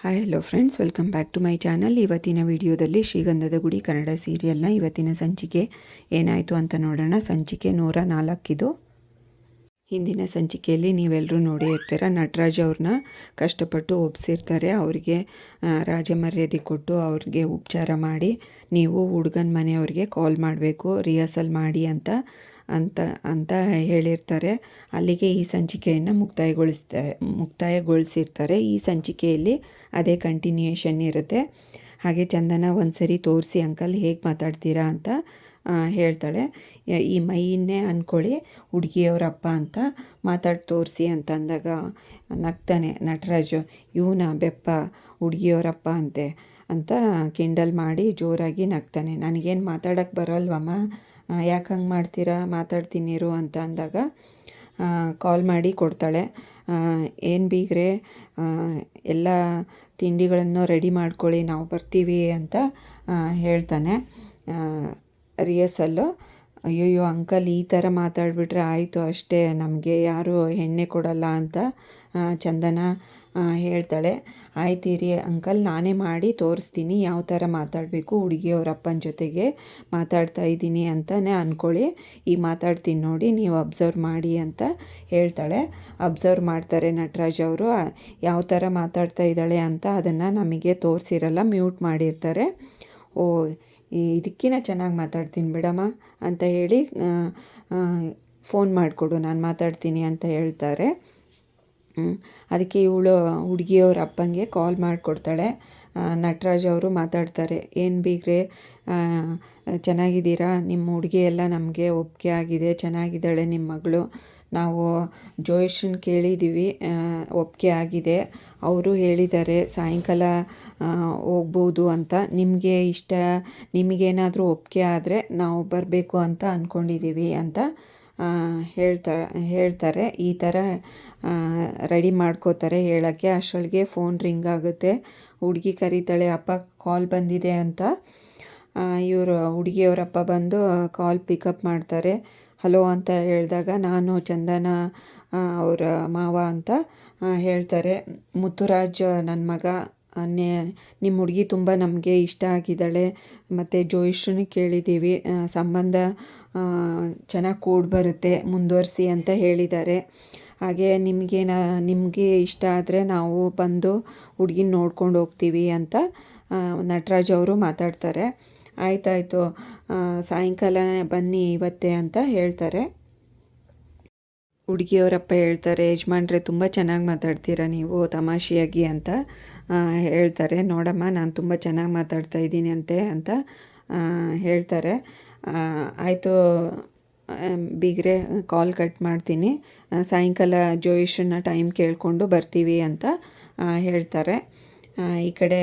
Hi hello friends welcome back to my channel ಇವತ್ತಿನ ವಿಡಿಯೋದಲ್ಲಿ ಶ್ರೀಗಂಧದ ಗುಡಿ ಕನ್ನಡ ಸೀರಿಯಲ್ನ ಇವತ್ತಿನ ಸಂಚಿಕೆ ಏನಾಯಿತು ಅಂತ ನೋಡೋಣ. ಸಂಚಿಕೆ ನೂರ ನಾಲ್ಕಿದು. ಹಿಂದಿನ ಸಂಚಿಕೆಯಲ್ಲಿ ನೀವೆಲ್ಲರೂ ನೋಡಿ ಇರ್ತೀರ. ನಟರಾಜ್ ಅವ್ರನ್ನ ಕಷ್ಟಪಟ್ಟು ಒಪ್ಸಿರ್ತಾರೆ. ಅವರಿಗೆ ರಾಜಮರ್ಯಾದೆ ಕೊಟ್ಟು ಅವ್ರಿಗೆ ಉಪಚಾರ ಮಾಡಿ ನೀವು ಹುಡುಗನ ಮನೆಯವ್ರಿಗೆ ಕಾಲ್ ಮಾಡಬೇಕು ರಿಹರ್ಸಲ್ ಮಾಡಿ ಅಂತ ಅಂತ ಅಂತ ಹೇಳಿರ್ತಾರೆ. ಅಲ್ಲಿಗೆ ಈ ಸಂಚಿಕೆಯನ್ನು ಮುಕ್ತಾಯಗೊಳಿಸ್ತಾ, ಮುಕ್ತಾಯಗೊಳಿಸಿರ್ತಾರೆ. ಈ ಸಂಚಿಕೆಯಲ್ಲಿ ಅದೇ ಕಂಟಿನ್ಯೂಯೇಷನ್ ಇರುತ್ತೆ. ಹಾಗೆ ಚಂದನ ಒಂದು ಸರಿ ತೋರಿಸಿ ಅಂಕಲ್ ಹೇಗೆ ಮಾತಾಡ್ತೀರಾ ಅಂತ ಹೇಳ್ತಾಳೆ. ಈ ಮೈಯನ್ನೇ ಅಂದ್ಕೊಳ್ಳಿ ಹುಡುಗಿಯವರಪ್ಪ ಅಂತ ಮಾತಾಡಿ, ತೋರಿಸಿ ಅಂತ ಅಂದಾಗ ನಗ್ತಾನೆ ನಟರಾಜು. ಇವನ ಬೆಪ್ಪ ಹುಡುಗಿಯವರಪ್ಪ ಅಂತೆ ಅಂತ ಕಿಂಡಲ್ ಮಾಡಿ ಜೋರಾಗಿ ನಗ್ತಾನೆ. ನನಗೇನು ಮಾತಾಡೋಕ್ಕೆ ಬರೋಲ್ವಮ್ಮ? ಯಾಕೆ ಹಂಗೆ ಮಾಡ್ತೀರಾ? ಮಾತಾಡ್ತೀನಿರು ಅಂತ ಅಂದಾಗ ಕಾಲ್ ಮಾಡಿ ಕೊಡ್ತಾಳೆ. ಏನು ಬೀಗ್ರೆ ಎಲ್ಲ ತಿಂಡಿಗಳನ್ನು ರೆಡಿ ಮಾಡ್ಕೊಳ್ಳಿ, ನಾವು ಬರ್ತೀವಿ ಅಂತ ಹೇಳ್ತಾನೆ. ರಿಯಸಲ್ಲು ಅಯ್ಯಯ್ಯೋ, ಅಂಕಲ್ ಈ ಥರ ಮಾತಾಡಿಬಿಟ್ರೆ ಆಯಿತು ಅಷ್ಟೇ, ನಮಗೆ ಯಾರು ಹೆಣ್ಣೆ ಕೊಡಲ್ಲ ಅಂತ ಚಂದನ ಹೇಳ್ತಾಳೆ. ಆಯ್ತೀರಿ ಅಂಕಲ್, ನಾನೇ ಮಾಡಿ ತೋರಿಸ್ತೀನಿ ಯಾವ ಥರ ಮಾತಾಡಬೇಕು ಹುಡುಗಿಯವ್ರ ಅಪ್ಪನ ಜೊತೆಗೆ ಮಾತಾಡ್ತಾ ಇದ್ದೀನಿ ಅಂತಲೇ ಅಂದ್ಕೊಳ್ಳಿ ಈಗ ಮಾತಾಡ್ತೀನಿ ನೋಡಿ, ನೀವು ಅಬ್ಸರ್ವ್ ಮಾಡಿ ಅಂತ ಹೇಳ್ತಾಳೆ. ಅಬ್ಸರ್ವ್ ಮಾಡ್ತಾರೆ ನಟರಾಜ್ ಅವರು ಯಾವ ಥರ ಮಾತಾಡ್ತಾ ಇದ್ದಾಳೆ ಅಂತ ಅದನ್ನು ನಮಗೆ ತೋರಿಸಿರಲ್ಲ, ಮ್ಯೂಟ್ ಮಾಡಿರ್ತಾರೆ. ಓ ಇದಕ್ಕಿಂತ ಚೆನ್ನಾಗಿ ಮಾತಾಡ್ತೀನಿ ಬಿಡಮ್ಮ ಅಂತ ಹೇಳಿ ಫೋನ್ ಮಾಡಿಕೊಡು, ನಾನು ಮಾತಾಡ್ತೀನಿ ಅಂತ ಹೇಳ್ತಾರೆ. ಅದಕ್ಕೆ ಇವಳು ಹುಡುಗಿಯವ್ರ ಅಪ್ಪಂಗೆ ಕಾಲ್ ಮಾಡಿಕೊಡ್ತಾಳೆ. ನಟರಾಜ್ ಅವರು ಮಾತಾಡ್ತಾರೆ, ಏನು ಬೀಗ್ರೆ ಚೆನ್ನಾಗಿದ್ದೀರಾ? ನಿಮ್ಮ ಹುಡುಗಿ ಎಲ್ಲ ನಮಗೆ ಒಪ್ಪಿಗೆ ಆಗಿದೆ, ಚೆನ್ನಾಗಿದ್ದಾಳೆ ನಿಮ್ಮ ಮಗಳು. ನಾವು ಜೋಯಿಷನ್ ಕೇಳಿದ್ದೀವಿ ಒಪ್ಪಿಗೆ ಆಗಿದೆ. ಅವರು ಹೇಳಿದ್ದಾರೆ, ಸಾಯಂಕಾಲ ಹೋಗ್ಬೋದು ಅಂತ. ನಿಮಗೆ ಇಷ್ಟ, ನಿಮಗೇನಾದರೂ ಒಪ್ಪಿಗೆ ಆದರೆ ನಾವು ಬರಬೇಕು ಅಂತ ಅಂದ್ಕೊಂಡಿದ್ದೀವಿ ಅಂತ ಹೇಳ್ತಾ, ಹೇಳ್ತಾರೆ. ಈ ಥರ ರೆಡಿ ಮಾಡ್ಕೋತಾರೆ. ಹೇಳೋಕ್ಕೆ ಅಷ್ಟೊಳಗೆ ಫೋನ್ ರಿಂಗ್ ಆಗುತ್ತೆ. ಹುಡುಗಿ ಕರೀತಾಳೆ, ಅಪ್ಪ, ಕಾಲ್ ಬಂದಿದೆ ಅಂತ. ಇವರು ಹುಡುಗಿಯವರಪ್ಪ ಬಂದು ಕಾಲ್ ಪಿಕಪ್ ಮಾಡ್ತಾರೆ. ಹಲೋ ಅಂತ ಹೇಳಿದಾಗ ನಾನು ಚಂದನ ಅವರ ಮಾವ ಅಂತ ಹೇಳ್ತಾರೆ, ಮುತ್ತುರಾಜ್ ನನ್ನ ಮಗ ನೆ ನಿಮ್ಮ ಹುಡುಗಿ ತುಂಬ ನಮಗೆ ಇಷ್ಟ ಆಗಿದ್ದಾಳೆ, ಮತ್ತು ಜೋಯಿಶ್ರನ್ನ ಕೇಳಿದ್ದೀವಿ ಸಂಬಂಧ ಚೆನ್ನಾಗಿ ಕೂಡಿ ಬರುತ್ತೆ, ಮುಂದುವರಿಸಿ ಅಂತ ಹೇಳಿದ್ದಾರೆ. ಹಾಗೆ ನಿಮಗೇನ ನಿಮಗೆ ಇಷ್ಟ ಆದರೆ ನಾವು ಬಂದು ಹುಡುಗಿನ ನೋಡ್ಕೊಂಡು ಹೋಗ್ತೀವಿ ಅಂತ ನಟರಾಜ್ ಅವರು ಮಾತಾಡ್ತಾರೆ. ಆಯ್ತಾಯಿತು. ಸಾಯಂಕಾಲ ಬನ್ನಿ ಇವತ್ತೇ ಅಂತ ಹೇಳ್ತಾರೆ. ಹುಡುಗಿಯವರಪ್ಪ ಹೇಳ್ತಾರೆ, ಯಜಮಾನ್ರೆ, ತುಂಬ ಚೆನ್ನಾಗಿ ಮಾತಾಡ್ತೀರಾ ನೀವು? ತಮಾಷೆಯಾಗಿ ಅಂತ ಹೇಳ್ತಾರೆ. ನೋಡಮ್ಮ, ನಾನು ತುಂಬ ಚೆನ್ನಾಗಿ ಮಾತಾಡ್ತಾ ಇದ್ದೀನಿ ಅಂತೆ ಅಂತ ಹೇಳ್ತಾರೆ. ಆಯಿತು ಬೀಗ್ರೆ, ಕಾಲ್ ಕಟ್ ಮಾಡ್ತೀನಿ. ಸಾಯಂಕಾಲ ಜೋಯಿಷನ್ನ ಟೈಮ್ ಕೇಳಿಕೊಂಡು ಬರ್ತೀವಿ ಅಂತ ಹೇಳ್ತಾರೆ. ಈ ಕಡೆ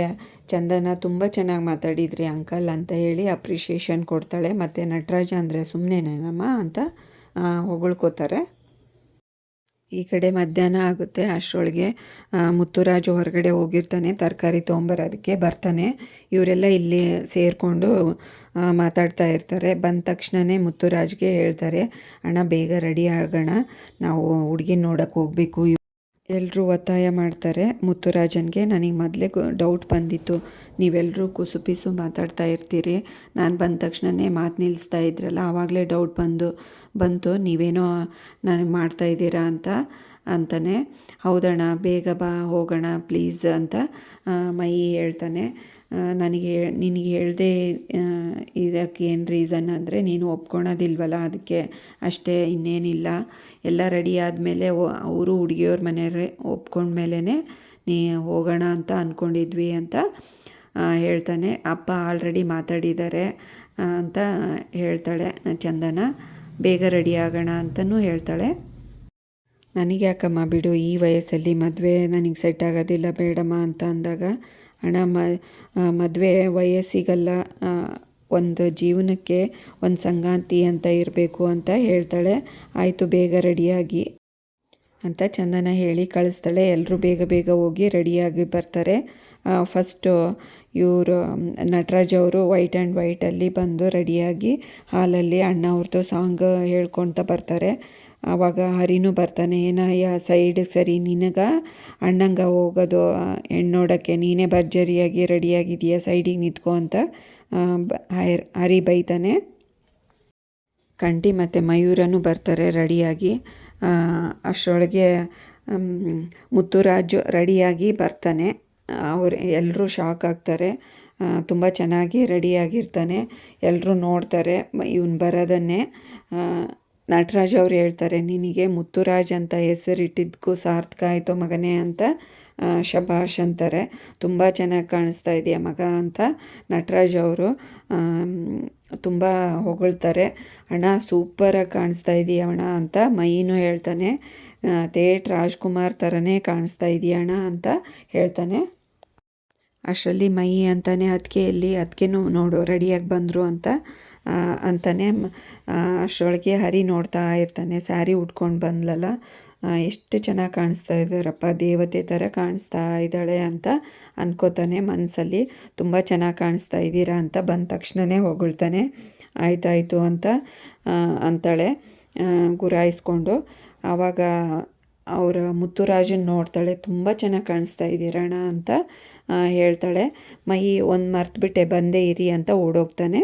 ಚಂದನ ತುಂಬ ಚೆನ್ನಾಗಿ ಮಾತಾಡಿದ್ರಿ ಅಂಕಲ್ ಅಂತ ಹೇಳಿ ಅಪ್ರಿಷಿಯೇಷನ್ ಕೊಡ್ತಾಳೆ. ಮತ್ತು ನಟರಾಜ ಅಂದರೆ ಸುಮ್ಮನೆನೇನಮ್ಮ ಅಂತ ಹೊಗಳ್ಕೋತಾರೆ. ಈ ಕಡೆ ಮಧ್ಯಾಹ್ನ ಆಗುತ್ತೆ. ಅಷ್ಟರೊಳಗೆ ಮುತ್ತುರಾಜು ಹೊರಗಡೆ ಹೋಗಿರ್ತಾನೆ. ತರಕಾರಿ ತೊಗೊಂಬರೋದಕ್ಕೆ ಬರ್ತಾನೆ. ಇವರೆಲ್ಲ ಇಲ್ಲಿ ಸೇರಿಕೊಂಡು ಮಾತಾಡ್ತಾ ಇರ್ತಾರೆ. ಬಂದ ತಕ್ಷಣವೇ ಮುತ್ತುರಾಜ್ಗೆ ಹೇಳ್ತಾರೆ, ಅಣ್ಣ, ಬೇಗ ರೆಡಿ ಆಗೋಣ. ನಾವು ಹುಡುಗಿ ನೋಡೋಕ್ಕೆ ಹೋಗಬೇಕು. ಎಲ್ಲರೂ ಒತ್ತಾಯ ಮಾಡ್ತಾರೆ. ಮುತ್ತುರಾಜನ್ಗೆ ನನಗೆ ಮೊದಲೇ ಡೌಟ್ ಬಂದಿತ್ತು. ನೀವೆಲ್ಲರೂ ಕುಸುಪಿಸು ಮಾತಾಡ್ತಾ ಇರ್ತೀರಿ. ನಾನು ಬಂದ ತಕ್ಷಣವೇ ಮಾತು ನಿಲ್ಲಿಸ್ತಾ ಇದ್ರಲ್ಲ ಆವಾಗಲೇ ಡೌಟ್ ಬಂದು, ಬಂತು. ನೀವೇನೋ ನನಗೆ ಮಾಡ್ತಾ ಇದ್ದೀರಾ ಅಂತ ಅಂತಾನೆ. ಹೌದಣ್ಣ, ಬೇಗ ಬಾ, ಹೋಗೋಣ ಪ್ಲೀಸ್ ಅಂತ ಮೈ ಹೇಳ್ತಾನೆ. ನನಗೆ ನಿನಗೆ ಹೇಳ್ದೆ ಇದಕ್ಕೆ ಏನು ರೀಸನ್ ಅಂದರೆ ನೀನು ಒಪ್ಕೊಳೋದಿಲ್ವಲ್ಲ ಅದಕ್ಕೆ. ಅಷ್ಟೇ, ಇನ್ನೇನಿಲ್ಲ. ಎಲ್ಲ ರೆಡಿ ಆದಮೇಲೆ ಅವರು ಹುಡುಗಿಯವ್ರ ಮನೆಯವ್ರೆ ಒಪ್ಕೊಂಡ್ಮೇಲೇ ನೀ ಹೋಗೋಣ ಅಂತ ಅಂದ್ಕೊಂಡಿದ್ವಿ ಅಂತ ಹೇಳ್ತಾನೆ. ಅಪ್ಪ ಆಲ್ರೆಡಿ ಮಾತಾಡಿದ್ದಾರೆ ಅಂತ ಹೇಳ್ತಾಳೆ, ಚಂದನ. ಬೇಗ ರೆಡಿ ಆಗೋಣ ಅಂತಲೂ ಹೇಳ್ತಾಳೆ. ನನಗೆ ಯಾಕಮ್ಮ ಬಿಡು, ಈ ವಯಸ್ಸಲ್ಲಿ ಮದುವೆ ನನಗೆ ಸೆಟ್ ಆಗೋದಿಲ್ಲ ಬೇಡಮ್ಮ ಅಂತ ಅಂದಾಗ, ಅಣ್ಣ ಮದುವೆ ವಯಸ್ಸಿಗೆಲ್ಲ ಒಂದು ಜೀವನಕ್ಕೆ ಒಂದು ಸಂಗಾತಿ ಅಂತ ಇರಬೇಕು ಅಂತ ಹೇಳ್ತಾಳೆ. ಆಯಿತು, ಬೇಗ ರೆಡಿಯಾಗಿ ಅಂತ ಚಂದನ ಹೇಳಿ ಕಳಿಸ್ತಾಳೆ. ಎಲ್ಲರೂ ಬೇಗ ಬೇಗ ಹೋಗಿ ರೆಡಿಯಾಗಿ ಬರ್ತಾರೆ. ಫಸ್ಟು ಇವರು ನಟರಾಜ್ ಅವರು ವೈಟ್ ಆ್ಯಂಡ್ ವೈಟಲ್ಲಿ ಬಂದು ರೆಡಿಯಾಗಿ ಹಾಲಲ್ಲಿ ಅಣ್ಣ ಅವ್ರದ್ದು ಸಾಂಗ್ ಹೇಳ್ಕೊತ ಬರ್ತಾರೆ. ಆವಾಗ ಹರಿನೂ ಬರ್ತಾನೆ ಏನಯ್ಯ ಸೈಡ್ ಸರಿ, ನಿನಗ ಅಣ್ಣಂಗ ಹೋಗೋದು ಹೆಣ್ಣು ನೋಡೋಕ್ಕೆ ನೀನೇ ಭರ್ಜರಿಯಾಗಿ ರೆಡಿಯಾಗಿದೆಯಾ ಸೈಡಿಗೆ ನಿಂತ್ಕೊ ಅಂತ ಹೈರ್- ಬೈತಾನೆ. ಕಂಟಿ ಮತ್ತು ಮಯೂರನೂ ಬರ್ತಾರೆ ರೆಡಿಯಾಗಿ ಅಷ್ಟರೊಳಗೆ ಮುತ್ತುರಾಜು ರೆಡಿಯಾಗಿ ಬರ್ತಾನೆ. ಅವ್ರು ಎಲ್ಲರೂ ಶಾಕ್ ಆಗ್ತಾರೆ ತುಂಬ ಚೆನ್ನಾಗಿ ರೆಡಿಯಾಗಿರ್ತಾನೆ ಎಲ್ಲರೂ ನೋಡ್ತಾರೆ ಇವನು ಬರೋದನ್ನೇ ನಟರಾಜ್ ಅವ್ರು ಹೇಳ್ತಾರೆ, ನಿನಗೆ ಮುತ್ತುರಾಜ್ ಅಂತ ಹೆಸರಿಟ್ಟಿದ್ದಕ್ಕೂ ಸಾರ್ಥಕ ಆಯಿತು ಮಗನೇ ಅಂತ ಶಭಾಷ್ ಅಂತಾರೆ. ತುಂಬ ಚೆನ್ನಾಗಿ ಕಾಣಿಸ್ತಾ ಇದೆಯಾ ಮಗ ಅಂತ ನಟರಾಜ್ ಅವರು. ತುಂಬ ಹೊಗಳ್ತಾರೆ. ಅಣ್ಣ ಸೂಪರಾಗಿ ಕಾಣಿಸ್ತಾ ಇದೆಯಾ ಅಣ್ಣ ಅಂತ ಮೈನು ಹೇಳ್ತಾನೆ. ಥೇಟ್ ರಾಜ್ಕುಮಾರ್ ಥರನೇ ಕಾಣಿಸ್ತಾ ಇದೆಯಾ ಅಣ್ಣ ಅಂತ ಹೇಳ್ತಾನೆ. ಅಷ್ಟರಲ್ಲಿ ಮೈ ಅಂತಾನೆ ಅದಕ್ಕೆ ಎಲ್ಲಿ ಅದಕ್ಕೇನು ನೋಡು ರೆಡಿಯಾಗಿ ಬಂದರು ಅಂತ ಮ- ಅಷ್ಟರೊಳಗೆ ಹರಿ ನೋಡ್ತಾ ಇರ್ತಾನೆ, ಸ್ಯಾರಿ ಉಟ್ಕೊಂಡು ಬಂದ್ಲಲ್ಲ ಎಷ್ಟು ಚೆನ್ನಾಗಿ ಕಾಣಿಸ್ತಾ ಇದ್ದಾರಪ್ಪ ದೇವತೆ ಥರ ಕಾಣಿಸ್ತಾ ಇದ್ದಾಳೆ ಅಂತ ಅನ್ಕೋತಾನೆ ಮನಸ್ಸಲ್ಲಿ ತುಂಬ ಚೆನ್ನಾಗಿ ಕಾಣಿಸ್ತಾ ಇದ್ದೀರಾ ಅಂತ ಬಂದ ತಕ್ಷಣವೇ ಹೊಗಳ್ತಾನೆ. ಆಯ್ತಾಯಿತು ಅಂತ ಅಂತಾಳೆ ಗುರಾಯಿಸ್ಕೊಂಡು. ಆವಾಗ ಅವರ ಮುತ್ತುರಾಜನ್ ನೋಡ್ತಾಳೆ, ತುಂಬ ಚೆನ್ನಾಗಿ ಕಾಣಿಸ್ತಾ ಇದ್ದೀರಣ್ಣ ಅಂತ ಹೇಳ್ತಾಳೆ. ಮೈ ಒಂದು ಮರ್ತುಬಿಟ್ಟೆ, ಬಂದೇ ಇರಿ ಅಂತ ಓಡೋಗ್ತಾನೆ.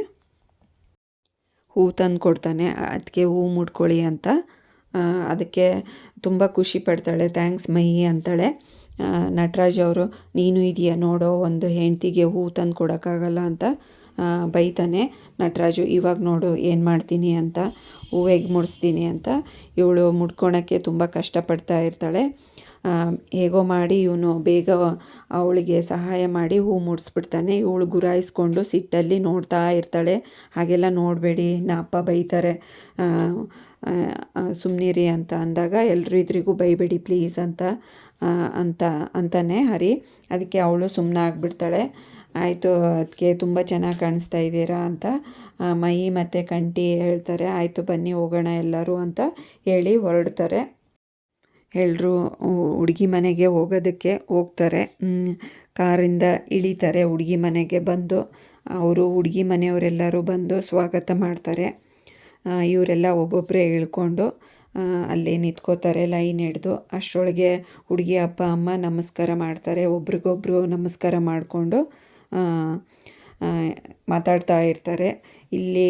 ಹೂ ತಂದು ಕೊಡ್ತಾನೆ, ಅದಕ್ಕೆ ಹೂ ಮುಡ್ಕೊಳ್ಳಿ ಅಂತ. ಅದಕ್ಕೆ ತುಂಬ ಖುಷಿ ಪಡ್ತಾಳೆ, ಥ್ಯಾಂಕ್ಸ್ ಮೈ ಅಂತಾಳೆ. ನಟರಾಜ್ ಅವರು, ನೀನು ಇದೆಯಾ, ನೋಡೋ, ಒಂದು ಹೆಂಡ್ತಿಗೆ ಹೂ ತಂದು ಕೊಡೋಕ್ಕಾಗಲ್ಲ ಅಂತ ಬೈತಾನೆ. ನಟರಾಜು, ಇವಾಗ ನೋಡು, ಏನು ಮಾಡ್ತೀನಿ ಅಂತ, ಹೂ ಮುಡಿಸ್ತೀನಿ ಅಂತ. ಇವಳು ಮುಡ್ಕೊಳಕ್ಕೆ ತುಂಬ ಕಷ್ಟಪಡ್ತಾ ಇರ್ತಾಳೆ. ಹೇಗೋ ಮಾಡಿ ಇವನು ಬೇಗ ಅವಳಿಗೆ ಸಹಾಯ ಮಾಡಿ ಹೂ ಮುಡಿಸ್ಬಿಡ್ತಾನೆ. ಇವಳು ಗುರಾಯಿಸ್ಕೊಂಡು ಸಿಟ್ಟಲ್ಲಿ ನೋಡ್ತಾ ಇರ್ತಾಳೆ. ಹಾಗೆಲ್ಲ ನೋಡಬೇಡಿ, ನಾ ಅಪ್ಪ ಬೈತಾರೆ. ಸುಮ್ನಿರಿ ಅಂತ ಅಂದಾಗ ಎಲ್ಲರೂ ಇದ್ರಿಗೂ ಬೈಬೇಡಿ ಪ್ಲೀಸ್ ಅಂತ ಅಂತ, ಅಂತಾನೆ ಹರಿ. ಅದಕ್ಕೆ ಅವಳು ಸುಮ್ಮನೆ ಆಗಿಬಿಡ್ತಾಳೆ ಆಯಿತು ಅದಕ್ಕೆ ತುಂಬ ಚೆನ್ನಾಗಿ ಕಾಣಿಸ್ತಾ ಇದ್ದೀರಾ ಅಂತ ಮೈ ಮತ್ತು ಕಂಠಿ ಹೇಳ್ತಾರೆ. ಆಯಿತು ಬನ್ನಿ ಹೋಗೋಣ ಎಲ್ಲರೂ ಅಂತ ಹೇಳಿ ಹೊರಡ್ತಾರೆ. ಎಲ್ಲರೂ ಹುಡುಗಿ ಮನೆಗೆ ಹೋಗೋದಕ್ಕೆ ಹೋಗ್ತಾರೆ. ಕಾರಿಂದ ಇಳಿತಾರೆ ಹುಡುಗಿ ಮನೆಗೆ ಬಂದು. ಅವರು ಹುಡುಗಿ ಮನೆಯವರೆಲ್ಲರೂ ಬಂದು ಸ್ವಾಗತ ಮಾಡ್ತಾರೆ. ಇವರೆಲ್ಲ ಒಬ್ಬೊಬ್ಬರೇ ಇಳ್ಕೊಂಡು ಅಲ್ಲೇ ನಿಂತ್ಕೋತಾರೆ, ಲೈನ್ ಹಿಡ್ದು ಅಷ್ಟರೊಳಗೆ ಹುಡುಗಿ ಅಪ್ಪ, ಅಮ್ಮ ನಮಸ್ಕಾರ ಮಾಡ್ತಾರೆ. ಒಬ್ರಿಗೊಬ್ರು ನಮಸ್ಕಾರ ಮಾಡಿಕೊಂಡು ಮಾತಾಡ್ತಾ ಇರ್ತಾರೆ. ಇಲ್ಲಿ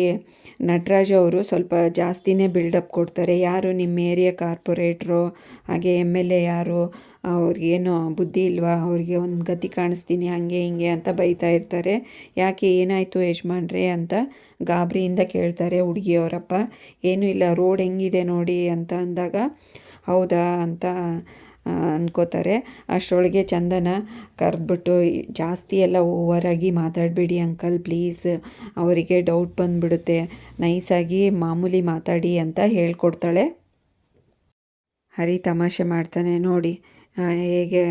ನಟರಾಜ್ ಅವರು ಸ್ವಲ್ಪ ಜಾಸ್ತಿನೇ ಬಿಲ್ಡಪ್ ಕೊಡ್ತಾರೆ. ಯಾರು ನಿಮ್ಮ ಏರಿಯಾ ಕಾರ್ಪೊರೇಟ್ರು ಹಾಗೆ ಎಂ ಎಲ್ ಎ ಯಾರು ಅವ್ರಿಗೇನು ಬುದ್ಧಿ ಇಲ್ವಾ, ಅವ್ರಿಗೆ ಒಂದು ಗತಿ ಕಾಣಿಸ್ತೀನಿ, ಹಾಗೆ ಹಿಂಗೆ ಅಂತ ಬೈತಾ ಇರ್ತಾರೆ. ಯಾಕೆ ಏನಾಯಿತು ಯಜಮಾನ್ರೆ ಅಂತ ಗಾಬರಿಯಿಂದ ಕೇಳ್ತಾರೆ ಹುಡುಗಿಯವರಪ್ಪ. ಏನೂ ಇಲ್ಲ ರೋಡ್ ಹೆಂಗಿದೆ ನೋಡಿ ಅಂತ ಅಂದಾಗ, ಹೌದಾ ಅಂತ ಅನ್ಕೋತಾರೆ. ಅಷ್ಟರೊಳಗೆ ಚಂದನ ಕರೆದ್ಬಿಟ್ಟು ಜಾಸ್ತಿ ಎಲ್ಲ ಓವರಾಗಿ ಮಾತಾಡಬೇಡಿ ಅಂಕಲ್, ಪ್ಲೀಸ್. ಅವರಿಗೆ ಡೌಟ್ ಬಂದುಬಿಡುತ್ತೆ. ನೈಸಾಗಿ ಮಾಮೂಲಿ ಮಾತಾಡಿ ಅಂತ ಹೇಳ್ಕೊಡ್ತಾಳೆ. ಹರಿ ತಮಾಷೆ ಮಾಡ್ತಾನೆ, ನೋಡಿ ಹೇಗೆ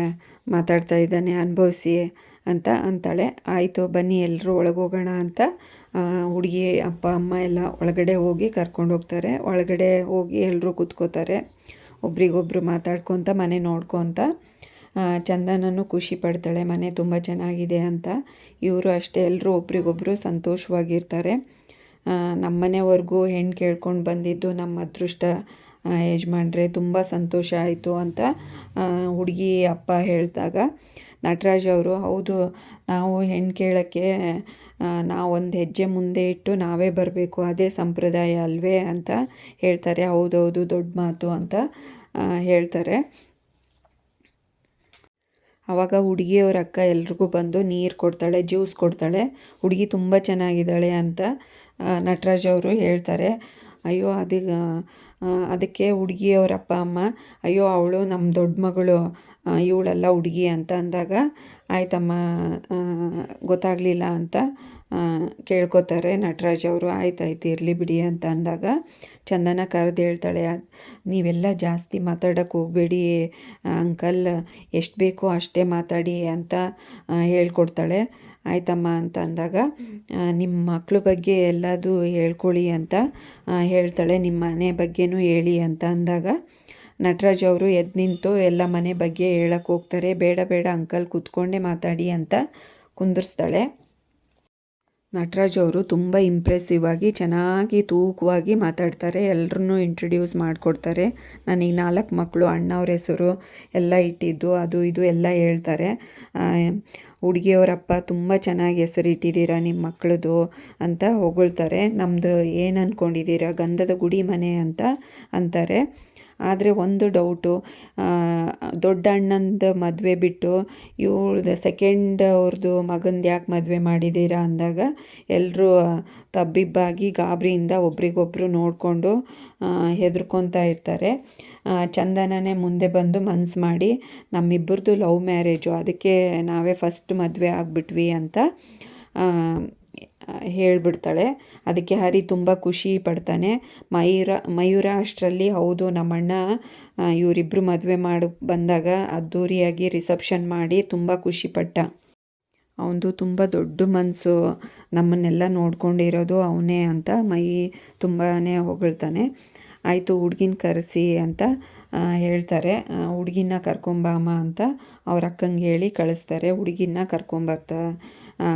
ಮಾತಾಡ್ತಾ ಇದ್ದಾನೆ, ಅನುಭವಿಸಿ ಅಂತ ಅಂತಾಳೆ. ಆಯಿತು, ಬನ್ನಿ ಎಲ್ಲರೂ ಒಳಗೋಗೋಣ ಅಂತ. ಹುಡುಗಿ, ಅಪ್ಪ, ಅಮ್ಮ ಎಲ್ಲ ಒಳಗಡೆ ಹೋಗಿ ಕರ್ಕೊಂಡು ಹೋಗ್ತಾರೆ. ಒಳಗಡೆ ಹೋಗಿ ಎಲ್ಲರೂ ಕೂತ್ಕೋತಾರೆ. ಒಬ್ರಿಗೊಬ್ರು ಮಾತಾಡ್ಕೊತ, ಮನೆ ನೋಡ್ಕೊತ ಚಂದನನ್ನು ಚಂದನನು ಖುಷಿ ಪಡ್ತಾಳೆ, ಮನೆ ತುಂಬ ಚೆನ್ನಾಗಿದೆ ಅಂತ. ಇವರು ಅಷ್ಟೇ ಎಲ್ಲರೂ ಒಬ್ರಿಗೊಬ್ರು ಸಂತೋಷವಾಗಿರ್ತಾರೆ. ನಮ್ಮ ಮನೆವರೆಗೂ ಹೆಣ್ಣು ಕೇಳ್ಕೊಂಡು ಬಂದಿದ್ದು ನಮ್ಮ ಅದೃಷ್ಟ ಯಜಮಾನ್ರೆ, ತುಂಬ ಸಂತೋಷ ಆಯಿತು ಅಂತ ಹುಡುಗಿ ಅಪ್ಪ ಹೇಳಿದಾಗ ನಟರಾಜ್ ಅವರು, ಹೌದು, ನಾವು ಹೆಣ್ಣು ಕೇಳೋಕ್ಕೆ ನಾವೊಂದು ಹೆಜ್ಜೆ ಮುಂದೆ ಇಟ್ಟು ನಾವೇ ಬರಬೇಕು, ಅದೇ ಸಂಪ್ರದಾಯ ಅಲ್ವೇ ಅಂತ ಹೇಳ್ತಾರೆ. ಹೌದೌದು, ದೊಡ್ಡ ಮಾತು ಅಂತ ಹೇಳ್ತಾರೆ. ಆವಾಗ ಹುಡುಗಿಯವ್ರ ಅಕ್ಕ ಎಲ್ರಿಗೂ ಬಂದು ನೀರು ಕೊಡ್ತಾಳೆ, ಜ್ಯೂಸ್ ಕೊಡ್ತಾಳೆ. ಹುಡುಗಿ ತುಂಬ ಚೆನ್ನಾಗಿದ್ದಾಳೆ ಅಂತ ನಟರಾಜ್ ಅವರು ಹೇಳ್ತಾರೆ. ಅಯ್ಯೋ ಅದಕ್ಕೆ ಅದಕ್ಕೆ ಹುಡುಗಿಯವ್ರ ಅಪ್ಪ, ಅಮ್ಮ, ಅಯ್ಯೋ, ಅವಳು ನಮ್ಮ ದೊಡ್ಡ ಮಗಳು ಇವಳೆಲ್ಲ ಹುಡುಗಿ ಅಂತ ಅಂದಾಗ, ಆಯ್ತಮ್ಮ ಗೊತ್ತಾಗಲಿಲ್ಲ ಅಂತ ಕೇಳ್ಕೊತಾರೆ ನಟರಾಜ್ ಅವರು. ಆಯ್ತಾಯ್ತು, ಇರಲಿ ಬಿಡಿ ಅಂತ ಅಂದಾಗ ಚಂದನ ಕರೆದು ಹೇಳ್ತಾಳೆ, "ಅದ್- ನೀವೆಲ್ಲ ಜಾಸ್ತಿ ಮಾತಾಡೋಕ್ಕೆ ಹೋಗಬೇಡಿ, ಅಂಕಲ್, ಎಷ್ಟು ಬೇಕೋ ಅಷ್ಟೇ ಮಾತಾಡಿ ಅಂತ ಹೇಳ್ಕೊಡ್ತಾಳೆ. ಆಯ್ತಮ್ಮ ಅಂತ ಅಂದಾಗ ನಿಮ್ಮ ಮಕ್ಕಳ ಬಗ್ಗೆ ಎಲ್ಲದೂ ಹೇಳ್ಕೊಳ್ಳಿ ಅಂತ ಹೇಳ್ತಾಳೆ. ನಿಮ್ಮ ಮನೆ ಬಗ್ಗೆನೂ ಹೇಳಿ ಅಂತ ಅಂದಾಗ ನಟರಾಜ್ ಅವರು ಎದ್ದು ನಿಂತು ಎಲ್ಲ ಮನೆ ಬಗ್ಗೆ ಹೇಳಕ್ಕೆ ಹೋಗ್ತಾರೆ. ಬೇಡ ಬೇಡ, ಅಂಕಲ್ ಕೂತ್ಕೊಂಡೇ ಮಾತಾಡಿ ಅಂತ ಕುಂದಿರ್ಸ್ತಾಳೆ. ನಟರಾಜ್ ಅವರು ತುಂಬ ಇಂಪ್ರೆಸಿವ್ ಆಗಿ ಚೆನ್ನಾಗಿ ತೂಕವಾಗಿ ಮಾತಾಡ್ತಾರೆ. ಎಲ್ಲರನ್ನೂ ಇಂಟ್ರಡ್ಯೂಸ್ ಮಾಡಿಕೊಡ್ತಾರೆ. ನನಗೆ ನಾಲ್ಕು ಮಕ್ಕಳು ಅಣ್ಣವ್ರ ಹೆಸರು ಎಲ್ಲ ಇಟ್ಟಿದ್ದು, ಅದು ಇದು ಎಲ್ಲ ಹೇಳ್ತಾರೆ. ಹುಡುಗಿಯವರಪ್ಪ ತುಂಬ ಚೆನ್ನಾಗಿ ಹೆಸರಿಟ್ಟಿದ್ದೀರಾ ನಿಮ್ಮ ಮಕ್ಕಳದು ಅಂತ ಹೊಗಳ್ತಾರೆ. ನಮ್ಮದು ಏನು ಅಂದ್ಕೊಂಡಿದ್ದೀರಾ ಗಂಧದ ಗುಡಿ ಮನೆ ಅಂತ ಅಂತಾರೆ. ಆದರೆ ಒಂದು ಡೌಟು ದೊಡ್ಡ ಅಣ್ಣಂದು ಮದುವೆ ಬಿಟ್ಟು ಇವಳ್ದು ಸೆಕೆಂಡ್ ಅವ್ರದ್ದು ಮಗಂದು ಯಾಕೆ ಮದುವೆ ಮಾಡಿದ್ದೀರಾ ಅಂದಾಗ ಎಲ್ಲರೂ ತಬ್ಬಿಬ್ಬಾಗಿ ಗಾಬರಿಯಿಂದ ಒಬ್ರಿಗೊಬ್ಬರು ನೋಡಿಕೊಂಡು ಹೆದರ್ಕೊತಾ ಇರ್ತಾರೆ. ಚಂದನನೇ ಮುಂದೆ ಬಂದು ಮನ್ಸು ಮಾಡಿ ನಮ್ಮಿಬ್ಬರದ್ದು ಲವ್ ಮ್ಯಾರೇಜು, ಅದಕ್ಕೆ ನಾವೇ ಫಸ್ಟ್ ಮದುವೆ ಆಗಿಬಿಟ್ವಿ ಅಂತ ಹೇಳಿಬಿಡ್ತಾಳೆ. ಅದಕ್ಕೆ ಹರಿ ತುಂಬ ಖುಷಿ ಪಡ್ತಾನೆ. ಮಯೂರ ಮಯೂರ ಅಷ್ಟರಲ್ಲಿ ಹೌದು, ನಮ್ಮಣ್ಣ ಇವರಿಬ್ಬರು ಮದುವೆ ಮಾಡಿ, ಬಂದಾಗ ಅದ್ದೂರಿಯಾಗಿ ರಿಸೆಪ್ಷನ್ ಮಾಡಿ ತುಂಬ ಖುಷಿಪಟ್ಟ ಅವನದು ತುಂಬ ದೊಡ್ಡ ಮನಸ್ಸು ನಮ್ಮನ್ನೆಲ್ಲ ನೋಡ್ಕೊಂಡಿರೋದು ಅವನೇ ಅಂತ ಮೈ ತುಂಬಾ ಹೊಗಳ್ತಾನೆ. ಆಯಿತು, ಹುಡ್ಗಿನ ಕರೆಸಿ ಅಂತ ಹೇಳ್ತಾರೆ. ಹುಡ್ಗಿನ ಕರ್ಕೊಂಬಾಮ ಅಂತ ಅವ್ರ ಅಕ್ಕಂಗೆ ಹೇಳಿ ಕಳಿಸ್ತಾರೆ. ಹುಡುಗಿನ ಕರ್ಕೊಂಬರ್ತಾ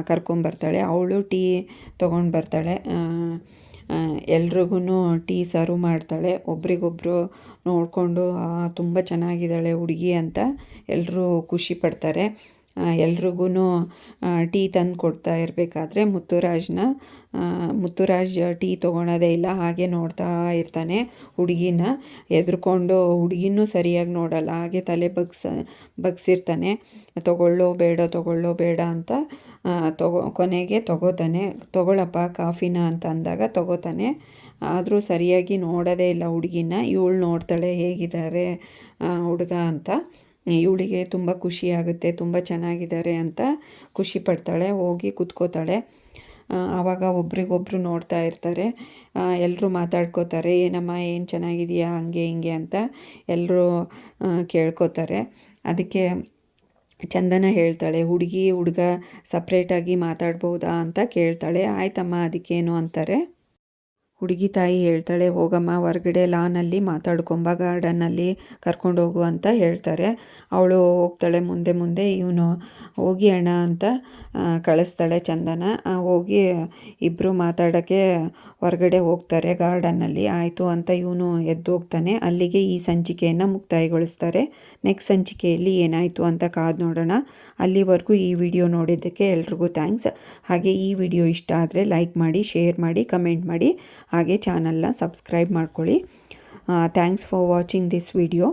ಕರ್ಕೊಂಬರ್ತಾಳೆ ಅವಳು ಟೀ ತೊಗೊಂಡು ಬರ್ತಾಳೆ. ಎಲ್ರಿಗೂ ಟೀ ಸರ್ವ್ ಮಾಡ್ತಾಳೆ. ಒಬ್ರಿಗೊಬ್ಬರು ನೋಡಿಕೊಂಡು ತುಂಬ ಚೆನ್ನಾಗಿದ್ದಾಳೆ ಹುಡುಗಿ ಅಂತ ಎಲ್ಲರೂ ಖುಷಿ ಪಡ್ತಾರೆ. ಎಲ್ರಿಗೂ ಟೀ ತಂದು ಕೊಡ್ತಾ ಇರಬೇಕಾದ್ರೆ ಮುತ್ತುರಾಜ್ನ ಮುತ್ತುರಾಜ್ ಟೀ ತೊಗೊಳೋದೇ ಇಲ್ಲ, ಹಾಗೆ ನೋಡ್ತಾ ಇರ್ತಾನೆ ಹುಡುಗಿನ. ಎದ್ರುಕೊಂಡು ಹುಡುಗಿನೂ ಸರಿಯಾಗಿ ನೋಡಲ್ಲ, ಹಾಗೆ ತಲೆ ಬಗ್ಸ, ಬಗ್ಸಿರ್ತಾನೆ. ತೊಗೊಳ್ಳೋ ಬೇಡ ತೊಗೊಳ್ಳೋ ಬೇಡ ಅಂತ ತಗೋ, ಕೊನೆಗೆ ತೊಗೋತಾನೆ. ತೊಗೊಳಪ್ಪ, ಕಾಫಿನ ಅಂತ ಅಂದಾಗ ತೊಗೋತಾನೆ. ಆದರೂ ಸರಿಯಾಗಿ ನೋಡೋದೇ ಇಲ್ಲ ಹುಡುಗಿನ. ಇವಳು ನೋಡ್ತಾಳೆ ಹೇಗಿದ್ದಾರೆ ಹುಡುಗ ಅಂತ. ಇವಳಿಗೆ ತುಂಬ ಖುಷಿಯಾಗುತ್ತೆ ತುಂಬ ಚೆನ್ನಾಗಿದ್ದಾರೆ ಅಂತ ಖುಷಿ ಪಡ್ತಾಳೆ, ಹೋಗಿ ಕುತ್ಕೋತಾಳೆ. ಆವಾಗ ಒಬ್ರಿಗೊಬ್ರು ನೋಡ್ತಾ ಇರ್ತಾರೆ. ಎಲ್ಲರೂ ಮಾತಾಡ್ಕೋತಾರೆ, ಏನಮ್ಮ, ಏನು ಚೆನ್ನಾಗಿದೆಯಾ, ಹಂಗೆ ಹಿಂಗೆ ಅಂತ ಎಲ್ಲರೂ ಕೇಳ್ಕೋತಾರೆ. ಅದಕ್ಕೆ ಚಂದನ ಹೇಳ್ತಾಳೆ, ಹುಡುಗಿ, ಹುಡುಗ ಸಪ್ರೇಟಾಗಿ ಮಾತಾಡ್ಬೋದಾ? ಅಂತ ಕೇಳ್ತಾಳೆ. ಆಯ್ತಮ್ಮ, ಅದಕ್ಕೇನು? ಅಂತಾರೆ. ಹುಡುಗಿ ತಾಯಿ ಹೇಳ್ತಾಳೆ, ಹೋಗಮ್ಮ, ಹೊರಗಡೆ ಲಾನಲ್ಲಿ ಮಾತಾಡ್ಕೊಂಬ, ಗಾರ್ಡನ್ನಲ್ಲಿ ಕರ್ಕೊಂಡು ಹೋಗು ಅಂತ ಹೇಳ್ತಾರೆ. ಅವಳು ಹೋಗ್ತಾಳೆ ಮುಂದೆ ಮುಂದೆ, ಇವನು ಹೋಗಿ ಅಣ್ಣ ಅಂತ ಕಳಿಸ್ತಾಳೆ ಚಂದನ. ಹೋಗಿ ಇಬ್ಬರು ಮಾತಾಡೋಕ್ಕೆ ಹೊರಗಡೆ ಹೋಗ್ತಾರೆ ಗಾರ್ಡನ್ನಲ್ಲಿ. ಆಯಿತು ಅಂತ ಇವನು ಎದ್ದು ಹೋಗ್ತಾನೆ. ಅಲ್ಲಿಗೆ ಈ ಸಂಚಿಕೆಯನ್ನು ಮುಕ್ತಾಯಗೊಳಿಸ್ತಾರೆ. ನೆಕ್ಸ್ಟ್ ಸಂಚಿಕೆಯಲ್ಲಿ ಏನಾಯಿತು ಅಂತ ಕಾದು ನೋಡೋಣ. ಅಲ್ಲಿವರೆಗೂ ಈ ವಿಡಿಯೋ ನೋಡಿದ್ದಕ್ಕೆ ಎಲ್ರಿಗೂ ಥ್ಯಾಂಕ್ಸ್. ಹಾಗೆ ಈ ವಿಡಿಯೋ ಇಷ್ಟ ಆದರೆ ಲೈಕ್ ಮಾಡಿ, ಶೇರ್ ಮಾಡಿ, ಕಮೆಂಟ್ ಮಾಡಿ. ಹಾಗೆ ಚಾನಲ್ನ ಸಬ್ಸ್ಕ್ರೈಬ್ ಮಾಡ್ಕೊಳ್ಳಿ. Thanks for watching this video